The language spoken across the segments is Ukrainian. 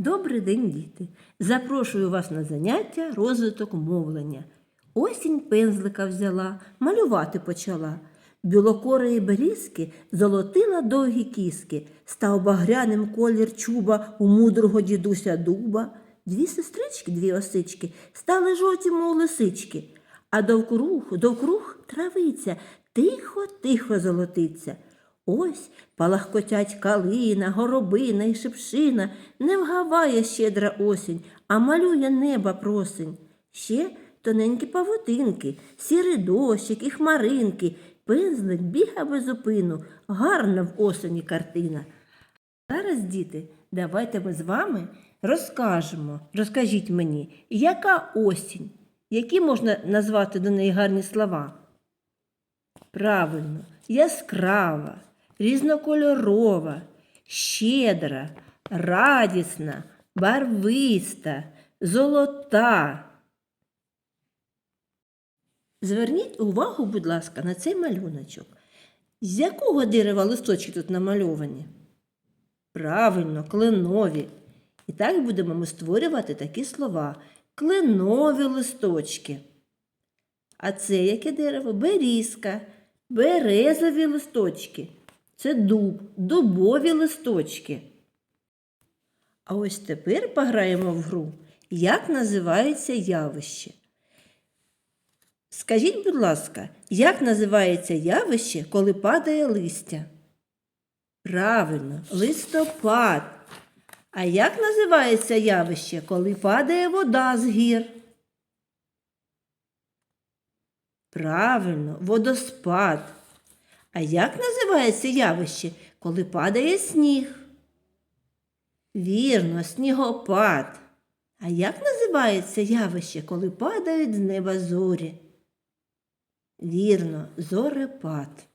Добрий день, діти! Запрошую вас на заняття розвиток мовлення. Осінь пензлика взяла, малювати почала. Білокорої берізки золотила довгі кіски, став багряним колір чуба у мудрого дідуся дуба. Дві сестрички, дві осички, стали жовті, мов лисички, а довкруг, довкруг травиця, тихо-тихо золотиться. Ось палахкотять калина, горобина і шипшина, не вгаває щедра осінь, а малює неба просень. Ще тоненькі павутинки, сірий дощик і хмаринки, пензлик біга без зупину, гарна в осені картина. Зараз, діти, давайте ми з вами розкажемо. Розкажіть мені, яка осінь? Які можна назвати до неї гарні слова? Правильно, яскрава, різнокольорова, щедра, радісна, барвиста, золота. Зверніть увагу, будь ласка, на цей малюночок. З якого дерева листочки тут намальовані? Правильно, кленові. І так будемо ми створювати такі слова. Кленові листочки. А це яке дерево? Берізка, березові листочки. Це дуб, дубові листочки. А ось тепер пограємо в гру, як називається явище. Скажіть, будь ласка, як називається явище, коли падає листя? Правильно, листопад. А як називається явище, коли падає вода з гір? Правильно, водоспад. А як називається явище, коли падає сніг? Вірно, снігопад. А як називається явище, коли падають з неба зорі? Вірно, зорепад.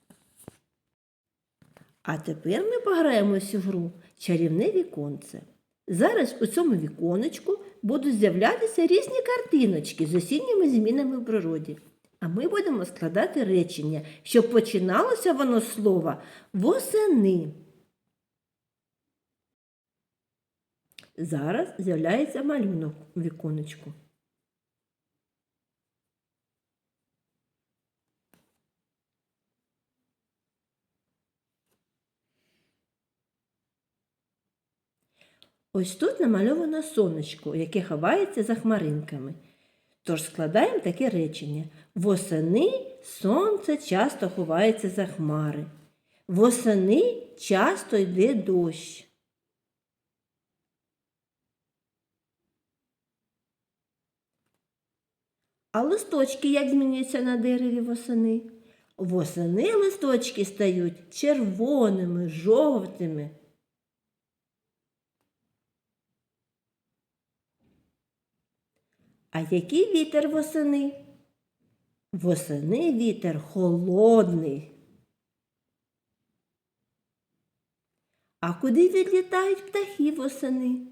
А тепер ми пограємо цю гру чарівне віконце. Зараз у цьому віконечку будуть з'являтися різні картиночки з осінніми змінами в природі. А ми будемо складати речення, щоб починалося воно слова восени. Зараз з'являється малюнок у віконечку. Ось тут намальовано сонечко, яке ховається за хмаринками. Тож складаємо таке речення. Восени сонце часто ховається за хмари. Восени часто йде дощ. А листочки як змінюються на дереві восени? Восени листочки стають червоними, жовтими. А який вітер восени? Восени вітер холодний. А куди відлітають птахи восени?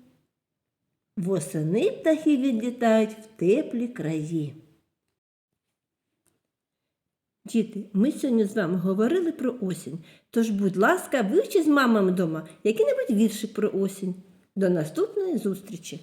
Восени птахи відлітають в теплі краї. Діти, ми сьогодні з вами говорили про осінь. Тож, будь ласка, вивчи з мамами вдома який-небудь віршик про осінь. До наступної зустрічі!